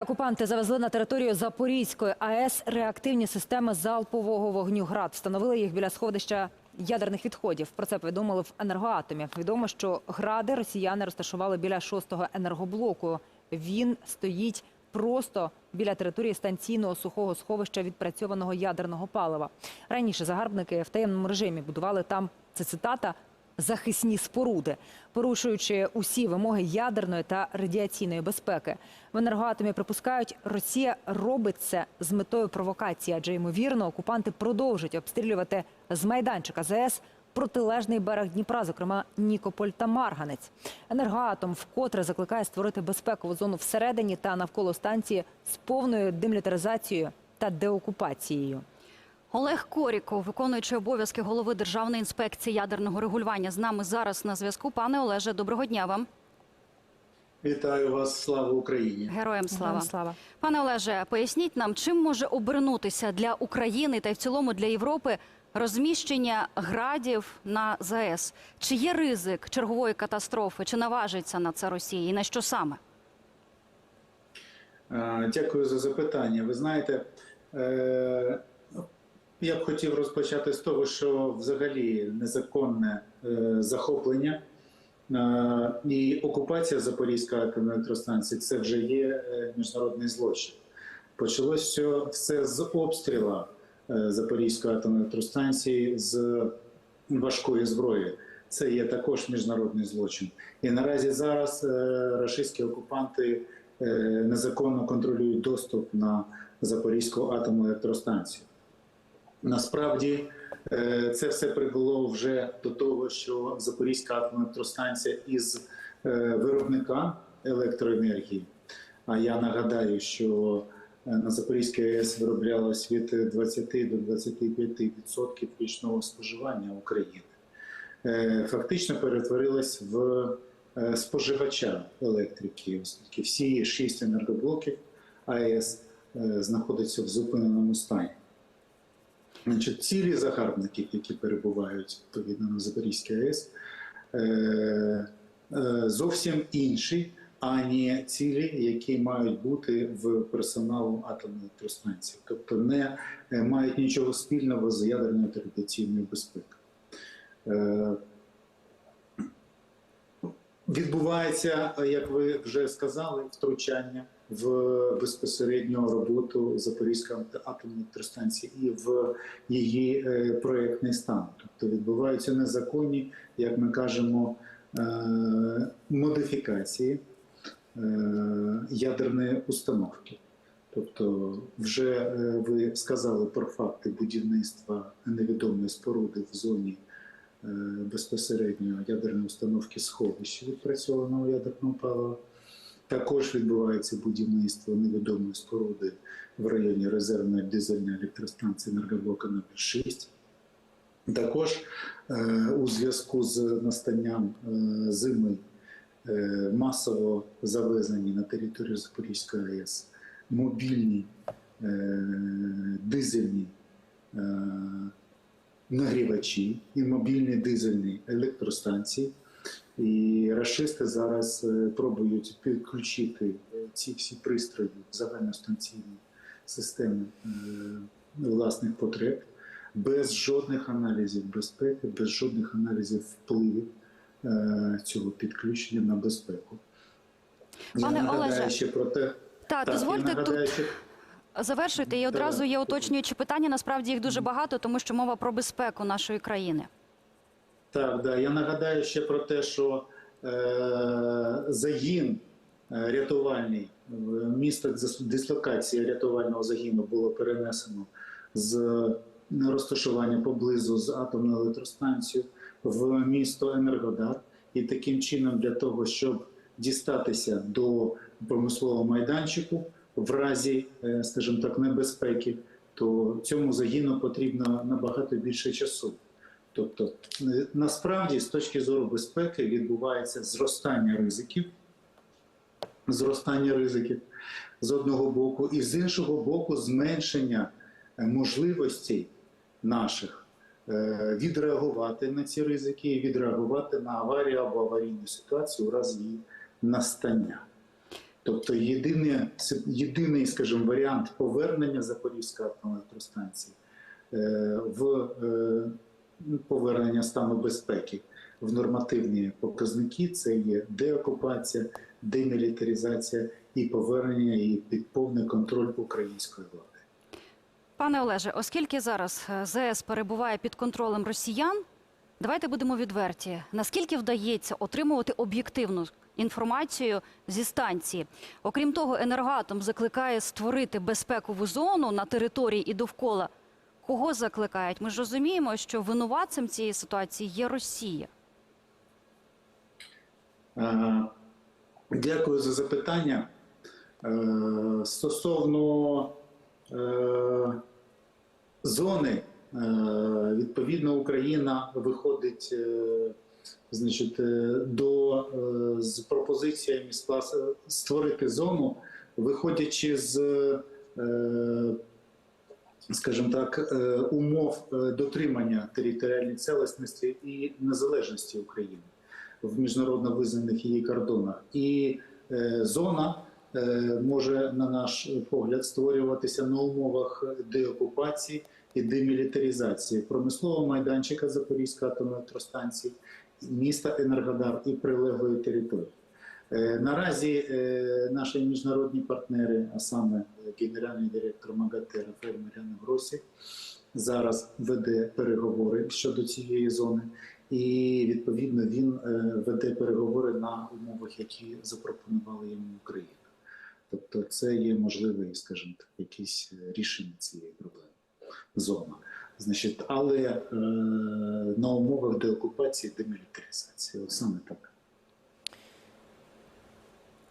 Окупанти завезли на територію Запорізької АЕС реактивні системи залпового вогню ГРАД. Встановили їх біля сховища ядерних відходів. Про це повідомили в енергоатомі. Відомо, що гради росіяни розташували біля шостого енергоблоку. Він стоїть просто біля території станційного сухого сховища відпрацьованого ядерного палива. Раніше загарбники в таємному режимі будували там це цитата захисні споруди, порушуючи усі вимоги ядерної та радіаційної безпеки. В енергоатомі припускають, Росія робить це з метою провокації, адже ймовірно, окупанти продовжать обстрілювати з майданчика ЗС протилежний берег Дніпра, зокрема Нікополь та Марганець. Енергоатом вкотре закликає створити безпекову зону всередині та навколо станції з повною демілітаризацією та деокупацією. Олег Коріков, виконуючий обов'язки голови Державної інспекції ядерного регулювання, з нами зараз на зв'язку. Пане Олеже, доброго дня вам. Вітаю вас, слава Україні! Героям слава. Героям слава. Пане Олеже, поясніть нам, чим може обернутися для України та й в цілому для Європи розміщення градів на ЗАЕС? Чи є ризик чергової катастрофи? Чи наважиться на це Росія? І на що саме? Е, Дякую за запитання. Ви знаєте, е, я б хотів розпочати з того, що взагалі незаконне е, захоплення е, і окупація Запорізької атомної електростанції це вже є е, міжнародний злочин. Почалося все з обстріла е, Запорізької атомної електростанції з важкої зброї. Це є також міжнародний злочин. І наразі зараз е, рашистські окупанти е, незаконно контролюють доступ на Запорізьку атомну електростанцію. Насправді е, це все привело вже до того, що Запорізька атомна електростанція із е, виробника електроенергії. А я нагадаю, що е, на Запорізькій АЕС вироблялось від 20 до 25% річного споживання України. Фактично перетворилась в споживача електрики, оскільки всі шість енергоблоків АЕС знаходяться в зупиненому стані. Значить, цілі загарбників, які перебувають відповідно на Запорізькій АЕС, е, е, зовсім інші, ані цілі, які мають бути в персоналу атомної електростанції, тобто не е, мають нічого спільного з ядерною та радіаційною безпекою. Відбувається, як ви вже сказали, втручання в безпосередню роботу Запорізької атомної електростанції і в її е, проєктний стан. Тобто відбуваються незаконні, як ми кажемо, е, модифікації е, ядерної установки. Тобто, вже ви сказали про факти будівництва невідомої споруди в зоні безпосередньо ядерної установки сховища відпрацьованого ядерного палива. Також відбувається будівництво невідомої споруди в районі резервної дизельної електростанції енергоблока номер 6. Також е, у зв'язку з настанням е, зими е, масово завезені на територію Запорізької АЕС мобільні дизельні нагрівачі і мобільні дизельні електростанції. І рашисти зараз е, пробують підключити е, ці всі пристрої в загальностанційні системи е, власних потреб без жодних аналізів безпеки, без жодних аналізів впливів цього підключення на безпеку. Пане я Олеже, ще про те, Та так, дозвольте тут що завершуйте. І одразу є уточнюючі питання. Насправді їх дуже багато, тому що мова про безпеку нашої країни. Так, да. Я нагадаю ще про те, що е, загін е, рятувальний, місто дислокації рятувального загіну було перенесено з розташування поблизу з атомною електростанцією в місто Енергодар. І таким чином, для того, щоб дістатися до промислового майданчику в разі, е, скажімо так, небезпеки, то цьому загіну потрібно набагато більше часу. Тобто, е, насправді, з точки зору безпеки, відбувається зростання ризиків, зростання ризиків з одного боку, і з іншого боку, зменшення е, можливостей наших е, відреагувати на ці ризики і відреагувати на аварію або аварійну ситуацію у разі її настання. Тобто єдине, єдиний, скажімо, варіант повернення Запорізької атомної електростанції в повернення стану безпеки в нормативні показники це є деокупація, демілітаризація і повернення її під повний контроль української влади. Пане Олеже, оскільки зараз е, ЗС перебуває під контролем росіян, давайте будемо відверті. Наскільки вдається отримувати об'єктивну інформацію зі станції? Окрім того, енергоатом закликає створити безпекову зону на території і довкола. Кого закликають? Ми ж розуміємо, що винуватцем цієї ситуації є Росія. Е, Дякую за запитання. Е, Стосовно е, зони, відповідно, Україна виходить значить, до з пропозиціями створити зону, виходячи з, скажімо так, е, умов е, дотримання територіальної цілісності і незалежності України в міжнародно визнаних її кордонах. І е, зона може, на наш погляд, створюватися на умовах деокупації і демілітаризації промислового майданчика Запорізької атомної електростанції, міста Енергодар і прилеглої території. Е, Наразі е, наші міжнародні партнери, а саме генеральний директор МАГАТЕ Рафаель Маріано Гросі, зараз веде переговори щодо цієї зони, і відповідно він е, веде переговори на умовах, які запропонувала йому Україна. Тобто, це є можливе, скажімо так, якесь е, рішення цієї проблеми. Зона. Значить, але е, на умовах деокупації, демілітаризації. Саме так.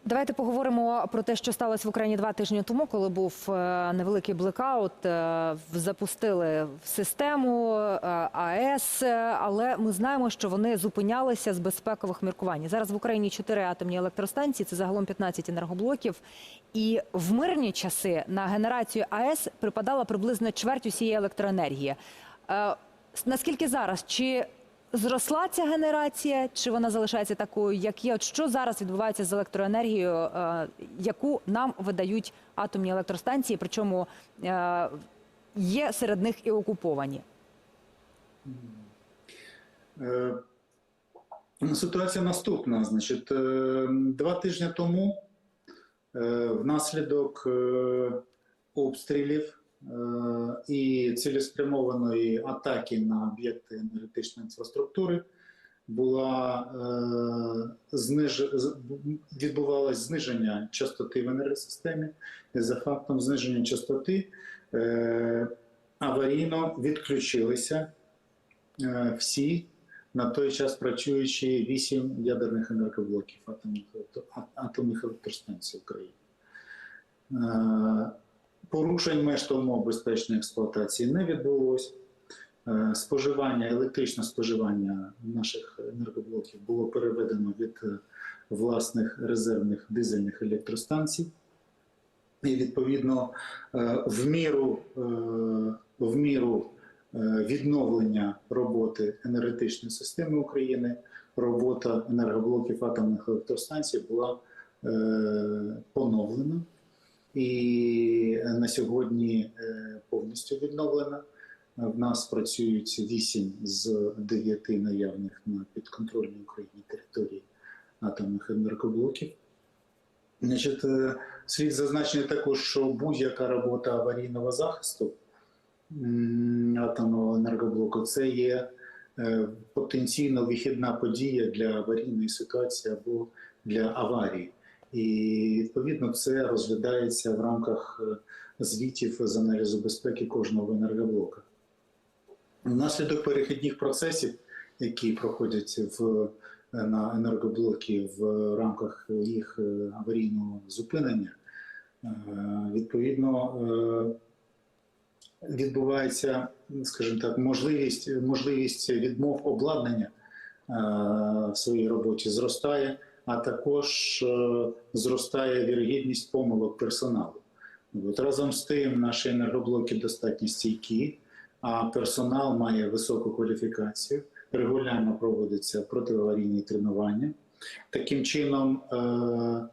Давайте поговоримо про те, що сталося в Україні два тижні тому, коли був е, невеликий блекаут. е, Запустили систему е, АЕС, але ми знаємо, що вони зупинялися з безпекових міркувань. Зараз в Україні чотири атомні електростанції, це загалом 15 енергоблоків. І в мирні часи на генерацію АЕС припадала приблизно чверть усієї електроенергії. Наскільки зараз? Чи Зросла ця генерація, чи вона залишається такою, як є? От що зараз відбувається з електроенергією, е, яку нам видають атомні електростанції? Причому е, є серед них і окуповані. Е, ну, Ситуація наступна. Значить, е, два тижні тому е, внаслідок обстрілів і цілеспрямованої атаки на об'єкти енергетичної інфраструктури була е, зниж... відбувалось зниження частоти в енергосистемі. І за фактом зниження частоти е, аварійно відключилися е, всі на той час працюючі вісім ядерних енергоблоків атомних, атомних електростанцій України. Порушень меж безпечної експлуатації не відбулось. Е, Споживання, електричне споживання наших енергоблоків було переведено від е, власних резервних дизельних електростанцій. І відповідно е, в міру, в міру відновлення роботи енергетичної системи України, робота енергоблоків атомних електростанцій була поновлена і на сьогодні е, повністю відновлена. В нас працюють 8 з 9 наявних на підконтрольній Україні території атомних енергоблоків. Значить, е, слід зазначити також, що будь-яка робота аварійного захисту атомного енергоблоку це є е, потенційно вихідна подія для аварійної ситуації або для аварії. І відповідно це розглядається в рамках е, звітів з аналізу безпеки кожного енергоблока. Внаслідок перехідних процесів, які проходять в, на енергоблоки в рамках їх е, аварійного зупинення, е, відповідно е, відбувається, скажімо так, можливість, можливість відмов обладнання е, в своїй роботі зростає, а також е, зростає вірогідність помилок персоналу. От разом з тим, наші енергоблоки достатньо стійкі, а персонал має високу кваліфікацію, регулярно проводяться протиаварійні тренування. Таким чином, е,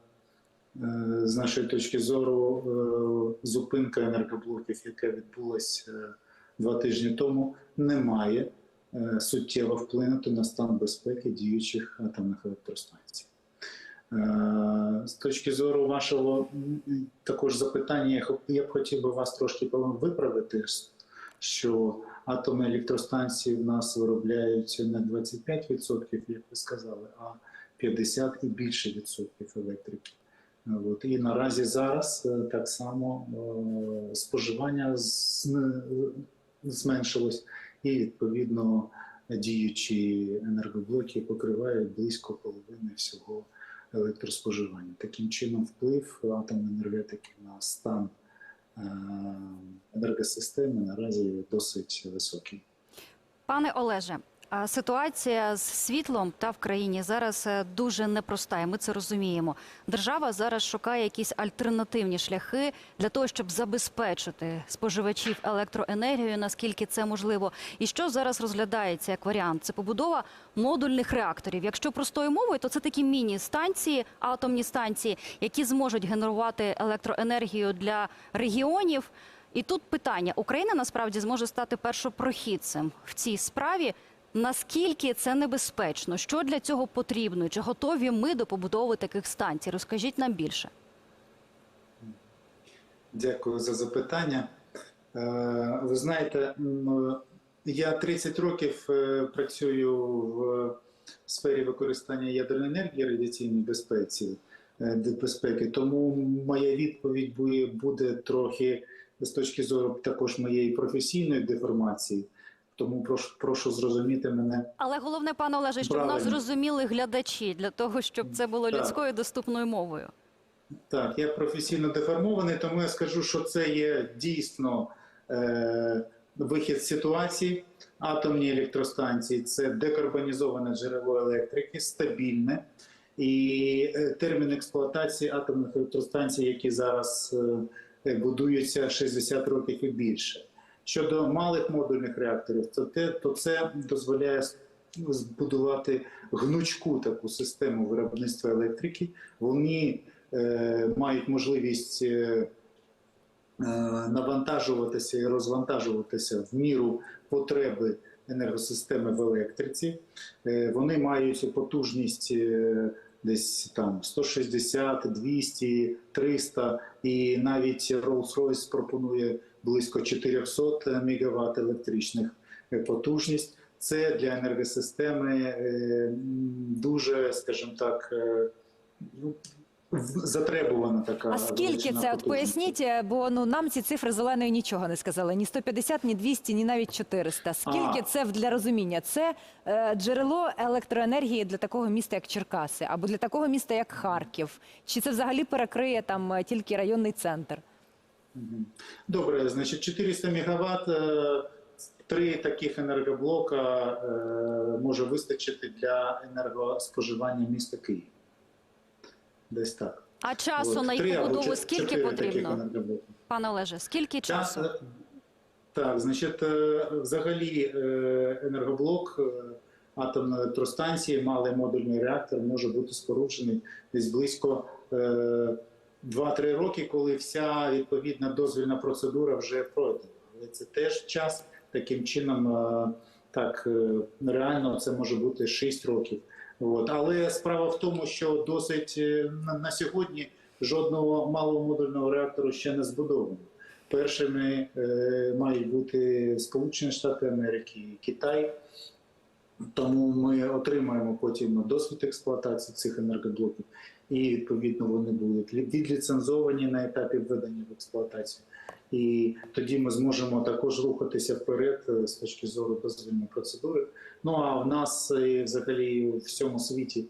з нашої точки зору, е, зупинка енергоблоків, яка відбулася е, два тижні тому, не має е, суттєво вплинути на стан безпеки діючих атомних електростанцій. Е, З точки зору вашого також запитання, я б хотів би вас трошки виправити, що атомні електростанції в нас виробляють не 25%, як ви сказали, а 50 і більше відсотків електрики. От. І наразі зараз е, так само е, споживання зменшилось, і відповідно діючі енергоблоки покривають близько половини всього електроспоживання. Таким чином, вплив атомної енергетики на стан е, енергосистеми наразі досить високий. Пане Олеже, ситуація з світлом та в країні зараз е, дуже непроста, і ми це розуміємо. Держава зараз шукає якісь альтернативні шляхи для того, щоб забезпечити споживачів електроенергією, наскільки це можливо. І що зараз розглядається як варіант? Це побудова модульних реакторів. Якщо простою мовою, то це такі міні-станції, атомні станції, які зможуть генерувати електроенергію для регіонів. І тут питання: Україна насправді зможе стати першопрохідцем в цій справі. Наскільки це небезпечно? Що для цього потрібно? Чи готові ми до побудови таких станцій? Розкажіть нам більше. Дякую за запитання. Е, Ви знаєте, я 30 років е, працюю в сфері використання ядерної енергії радіаційній безпеці, е, безпеки, тому моя відповідь буде трохи з точки зору також моєї професійної деформації. Тому прошу, прошу зрозуміти мене Але головне, пане Олеже, щоб нас зрозуміли глядачі для того, щоб це було Так. людською доступною мовою. Так, я професійно деформований, тому я скажу, що це є дійсно е, вихід з ситуації. Атомні електростанції це декарбонізоване джерело електрики, стабільне. І е, термін експлуатації атомних електростанцій, які зараз е, будуються 60 років і більше. Щодо малих модульних реакторів, то, те, то це дозволяє збудувати гнучку таку систему виробництва електрики. Вони е, мають можливість е, е, навантажуватися і розвантажуватися в міру потреби енергосистеми в електриці. Е, Вони мають потужність е, десь там 160, 200, 300 і навіть Rolls-Royce пропонує близько 400 МВт електричних е, потужність. Це для енергосистеми е, дуже, скажімо так, е, ну, затребувана така. А скільки це? От поясніть, е, бо ну нам ці цифри зеленої нічого не сказали. Ні 150, ні 200, ні навіть 400. Скільки А. це для розуміння? Це е, джерело електроенергії для такого міста, як Черкаси, або для такого міста, як Харків? Чи це взагалі перекриє там е, тільки районний центр? Добре, значить 400 МВт, три таких енергоблока е, може вистачити для енергоспоживання міста Києва. Десь так. А часу От, на їх побудову скільки потрібно? Пане Олеже, скільки часу? Так, е, так, значить, е, взагалі е, енергоблок е, атомної електростанції, малий модульний реактор може бути споруджений десь близько е, 2-3 роки, коли вся відповідна дозвільна процедура вже пройдена. Але це теж час. Таким чином, е, так е, реально це може бути 6 років. От. Але справа в тому, що досить е, на, сьогодні жодного малого модульного реактору ще не збудовано. Першими мають бути Сполучені Штати Америки Китай. Тому ми отримаємо потім досвід експлуатації цих енергоблоків, і відповідно вони будуть відліцензовані на етапі введення в експлуатацію. І тоді ми зможемо також рухатися вперед е, з точки зору дозвільної процедури. Ну а в нас е, взагалі в всьому світі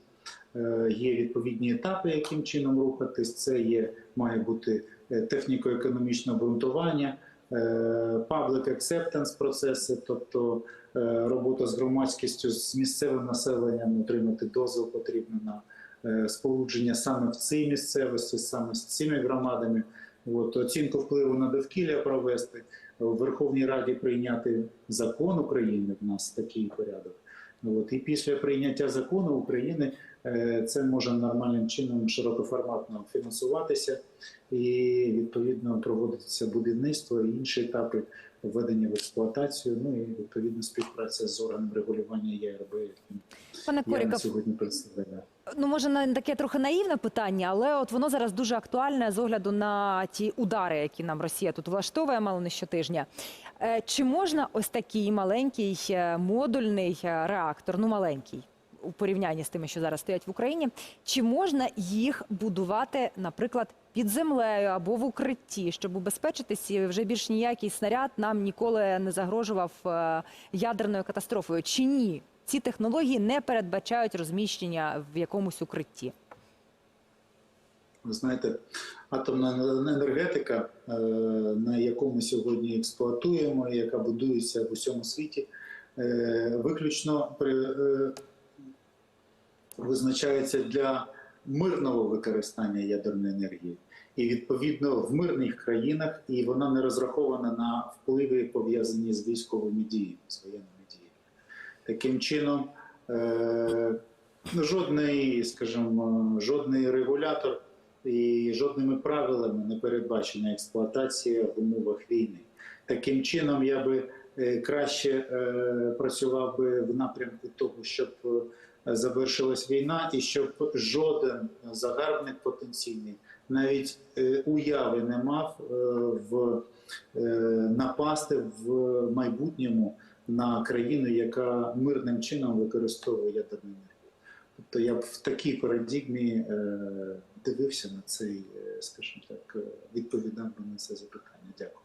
е, є відповідні етапи, яким чином рухатись. Це є має бути техніко-економічне обґрунтування, public acceptance процеси, тобто робота з громадськістю, з місцевим населенням, отримати дозвіл потрібно на е, спорудження саме в цій місцевості, саме з цими громадами. От, оцінку впливу на довкілля провести, в Верховній Раді прийняти закон України. В нас такий порядок. От, і після прийняття закону України е, це може нормальним чином широкоформатно фінансуватися і відповідно проводитися будівництво і інші етапи введення в експлуатацію. Ну і відповідно співпраця з органом регулювання ЄРБ, яким Пане Коріков, сьогодні представляю. ну може на таке трохи наївне питання, але от воно зараз дуже актуальне з огляду на ті удари, які нам Росія тут влаштовує мало не щотижня. Е, Чи можна ось такий маленький е, модульний е, реактор, ну маленький у порівнянні з тими, що зараз стоять в Україні, чи можна їх будувати, наприклад, під землею або в укритті, щоб убезпечитись, і вже більш ніякий снаряд нам ніколи не загрожував е, ядерною катастрофою? Чи ні? Ці технології не передбачають розміщення в якомусь укритті. Ви знаєте, атомна енергетика, е, на яку ми сьогодні експлуатуємо, яка будується в усьому світі, е, виключно визначається для мирного використання ядерної енергії. І відповідно в мирних країнах, і вона не розрахована на впливи, пов'язані з військовими діями, з воєнними діями. Таким чином, е, жодний, скажімо, жодний регулятор і жодними правилами не передбачена експлуатація в умовах війни. Таким чином, я би е, краще е, працював би в напрямку того, щоб завершилась війна, і щоб жоден загарбник потенційний навіть е, уяви не мав е, в е, напасти в майбутньому на країну, яка мирним чином використовує ядерну енергію. Тобто я б в такій парадігмі дивився на цей, скажімо так, відповідав би на це запитання. Дякую.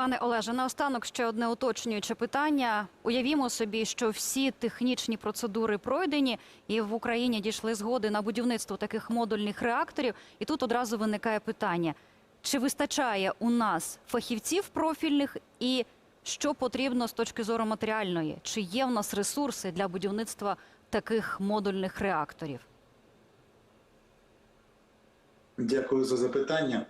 Пане Олеже, наостанок ще одне уточнююче питання. Уявімо собі, що всі технічні процедури пройдені, і в Україні дійшли згоди на будівництво таких модульних реакторів. І тут одразу виникає питання: чи вистачає у нас фахівців профільних, і що потрібно з точки зору матеріальної? Чи є в нас ресурси для будівництва таких модульних реакторів? Дякую за запитання.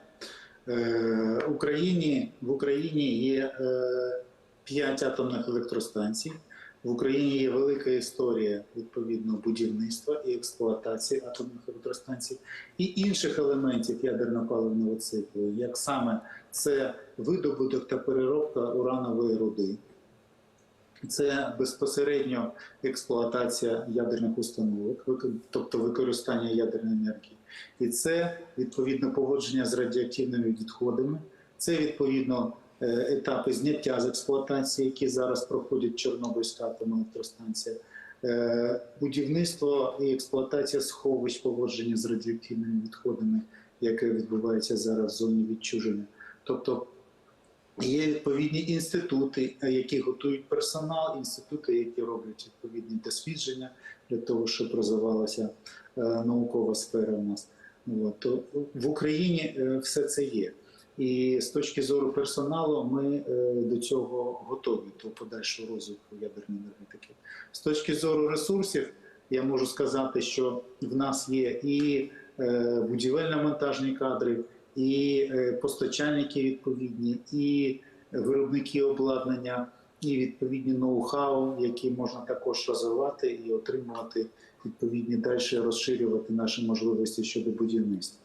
Е, Україні, в Україні є е, п'ять атомних електростанцій. В Україні є велика історія відповідно будівництва і експлуатації атомних електростанцій і інших елементів ядерно-паливного циклу, як саме це видобуток та переробка уранової руди, це безпосередньо експлуатація ядерних установок, тобто використання ядерної енергії. І це відповідно поводження з радіоактивними відходами. Це відповідно е, етапи зняття з експлуатації, які зараз проходять Чорнобильська атомна електростанція, Е, будівництво і експлуатація сховищ поводження з радіоактивними відходами, яке відбувається зараз в зоні відчуження. Тобто Є відповідні інститути, е, які готують персонал, інститути, які роблять відповідні дослідження для того, щоб розвивалася е, наукова сфера у нас. То в Україні е, все це є. І з точки зору персоналу ми до цього готові до подальшого розвитку ядерної енергетики. З точки зору ресурсів, я можу сказати, що в нас є і будівельно-монтажні кадри, і е, постачальники відповідні, і виробники обладнання, і відповідні ноу-хау, які можна також розвивати і отримувати відповідні далі розширювати наші можливості щодо будівництва.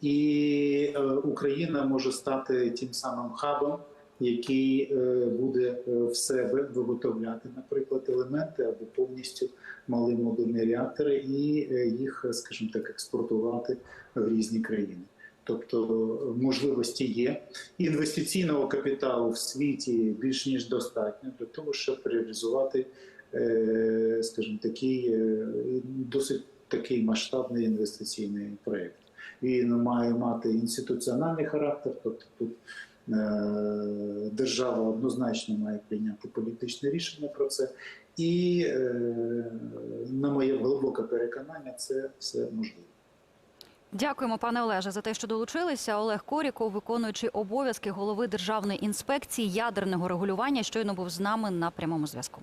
І е, Україна може стати тим самим хабом, який е, буде е, в себе виготовляти, наприклад, елементи або повністю малі модульні реактори, і е, їх, скажімо так, експортувати в різні країни. Тобто можливості є. Інвестиційного капіталу в світі більш ніж достатньо для того, щоб реалізувати, е, скажімо, такий е, досить такий масштабний інвестиційний проєкт. Він має мати інституціональний характер, тобто тут е, держава однозначно має прийняти політичне рішення про це. І, на моє глибоке переконання, це все можливо. Дякуємо, пане Олеже, за те, що долучилися. Олег Коріков, виконуючий обов'язки голови Державної інспекції ядерного регулювання, щойно був з нами на прямому зв'язку.